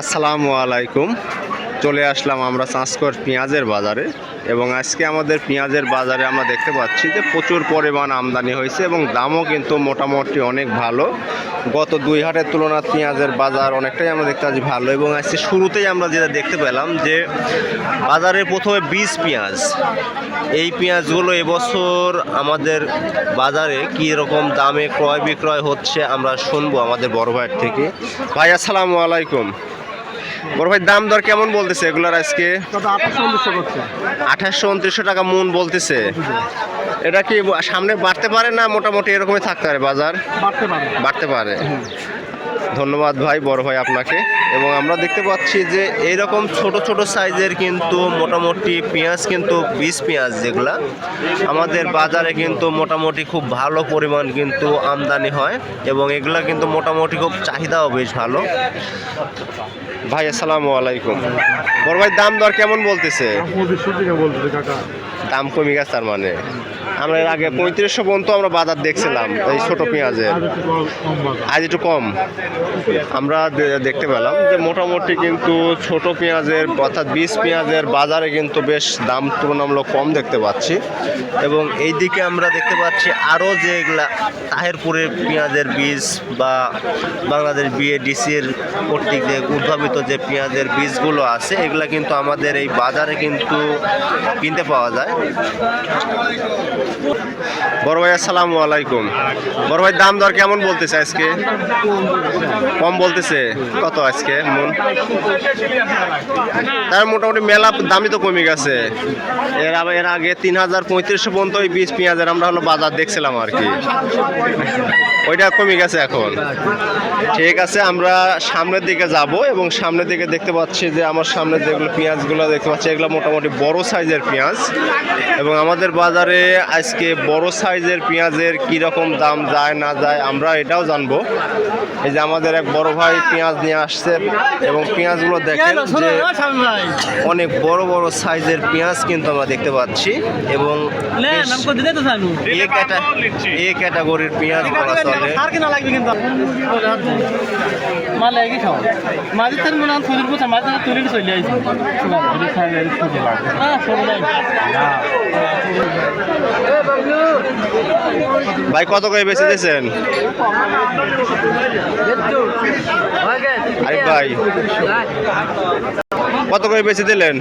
আসসালামু আলাইকুম। চলে আসলাম আমরা চাঁচকর পেঁয়াজের বাজারে এবং আজকে আমাদের পেঁয়াজের বাজারে আমরা দেখতে পাচ্ছি যে প্রচুর পরিমাণ আমদানি হয়েছে এবং দামও কিন্তু মোটামুটি অনেক ভালো। গত দুই হাটের তুলনায় পেঁয়াজের বাজার অনেকটাই আমরা দেখতে পাচ্ছি ভালো এবং আজকে শুরুতেই আমরা যেটা দেখতে পেলাম যে বাজারে প্রথমে বীজ পেঁয়াজ। এই পেঁয়াজগুলো এবছর আমাদের বাজারে কী রকম দামে ক্রয় বিক্রয় হচ্ছে আমরা শুনব আমাদের বড় ভাইয়ের থেকে। ভাই, আসসালামু আলাইকুম। বড় ভাই দাম দর কেমন বলতেছে এগুলার আজকে? আঠাশশো উনত্রিশশো টাকা মন বলতেছে। এটা কি সামনে বাড়তে পারে না মোটামুটি এরকমই থাকতে পারে বাজার? বাড়তে পারে। বাড়তে পারে। ধন্যবাদ ভাই বড় ভাই আপনাকে। এবং আমরা দেখতে পাচ্ছি যে এইরকম ছোট ছোট সাইজের কিন্তু মোটামুটি পেঁয়াজ কিন্তু বীজ পেঁয়াজ যেগুলা আমাদের বাজারে কিন্তু মোটামুটি খুব ভালো পরিমাণ কিন্তু আমদানি হয় এবং এগুলা কিন্তু মোটামুটি খুব চাহিদাও বেশ ভালো। ভাই আসসালামু আলাইকুম। বড় ভাই দাম দর কেমন বলতেছে? দাম কমে গেছে তার মানে? আমরা এর আগে পঁয়ত্রিশশো পর্যন্ত আমরা বাজার দেখছিলাম, এই ছোট পেঁয়াজের। আজ একটু কম। আমরা দেখতে পেলাম যে মোটামুটি কিন্তু ছোট পেঁয়াজের, অর্থাৎ বীজ পেঁয়াজের বাজারে কিন্তু বেশ দাম তুলনামূলক কম দেখতে পাচ্ছি। এবং এই দিকে আমরা দেখতে পাচ্ছি আরও যে এগুলা তাহেরপুরের পেঁয়াজের বীজ বা বাংলাদেশ বিএডিসির কর্তৃক যে উদ্ভাবিত যে পেঁয়াজের বীজগুলো আছে, এগুলা কিন্তু আমাদের এই বাজারে কিন্তু কিনতে পাওয়া যায়। বড় ভাই, আসসালামু আলাইকুম। বড় ভাই, দাম দর কেমন বলতেছে আজকে? কম বলতেছে। কত আজকে মন তার মোটামুটি মেলা দামই তো কমে গেছে। এর এর আগে তিন হাজার পঁয়ত্রিশশো পর্যন্ত ওই বীজ পেঁয়াজের আমরা হলো বাজার দেখছিলাম আর কি। ওইটা কমে গেছে এখন। ঠিক আছে আমরা সামনের দিকে যাব এবং সামনের দিকে দেখতে পাচ্ছি যে আমার সামনে যেগুলো পেঁয়াজগুলো দেখতে পাচ্ছি এগুলো মোটামুটি বড় সাইজের পেঁয়াজ। এবং আমাদের বাজারে আজকে বড় সাইজের পেঁয়াজের কীরকম দাম যায় না যায় আমরা এটাও জানব। এই যে আমাদের এক বড় ভাই পেঁয়াজ নিয়ে আসছে এবং পেঁয়াজগুলো দেখেন যে অনেক বড় বড় সাইজের পেঁয়াজ কিন্তু আমরা দেখতে পাচ্ছি এবং এ ক্যাটাগরির পেঁয়াজ বলা চলে। মালে কি খাও। মাঝে তার মনে হয় থুদির পোছা মাঝে তুলির চলে আইছে। ভাই কত করে বেঁচে দিয়েছেন? আরে ভাই। কত করে বেঁচে দিলেন?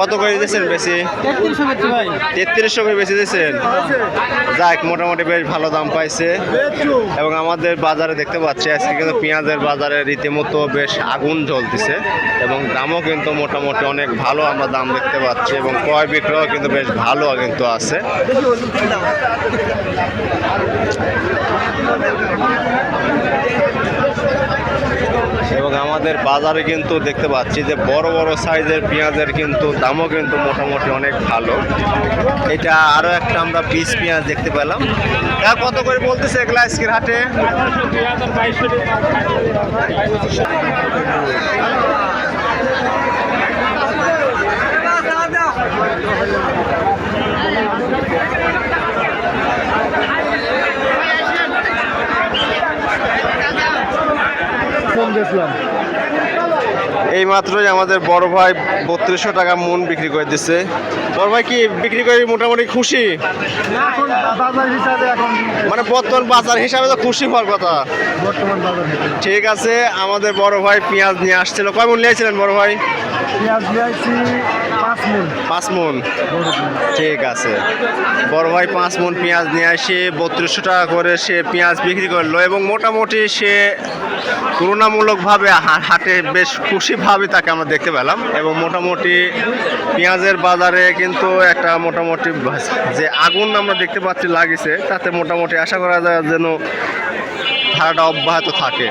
কত করে দিয়েছেন বেশি? তেত্রিশশো করে বেঁচে দিয়েছেন। যাক মোটামুটি বেশ ভালো দাম পাইছে। এবং আমাদের বাজারে দেখতে পাচ্ছি আজকে কিন্তু পেঁয়াজের বাজারে রীতিমতো বেশ আগুন জ্বলতেছে। এবং দামও কিন্তু মোটামুটি অনেক ভালো আমরা দাম দেখতে পাচ্ছি এবং ক্রয় বিক্রয় কিন্তু বেশ ভালো কিন্তু আছে। আমাদের বাজারে কিন্তু দেখতে পাচ্ছি যে বড় বড় সাইজের পেঁয়াজের কিন্তু দামও কিন্তু মোটামুটি অনেক ভালো। এটা আরও একটা আমরা পিস পেঁয়াজ দেখতে পেলাম। তা কত করে বলতেছে এগুলা আজকের হাটে? কম এই মাত্রই আমাদের বড় ভাই বত্রিশশো টাকা মন বিক্রি করে দিচ্ছে বড় ভাই কি বিক্রি করে মোটামুটি খুশি? মানে বর্তমান বাজার হিসাবে তো খুশি হওয়ার কথা। ঠিক আছে আমাদের বড় ভাই পেঁয়াজ নিয়ে আসছিল। কয় মন নিয়েছিলেন বড় ভাই? পাঁচ মন। ঠিক আছে। বড় ভাই পাঁচ মন পেঁয়াজ নিয়ে আসে বত্রিশশো টাকা করে সে পেঁয়াজ বিক্রি করল এবং মোটামুটি সে তুলনামূলকভাবে হাটে বেশ খুশিভাবে তাকে আমরা দেখতে পেলাম এবং মোটামুটি পেঁয়াজের বাজারে কিন্তু একটা মোটামুটি যে আগুন আমরা দেখতে পাচ্ছি লাগিছে, তাতে মোটামুটি আশা করা যায় যেন ধারাটা অব্যাহত থাকে।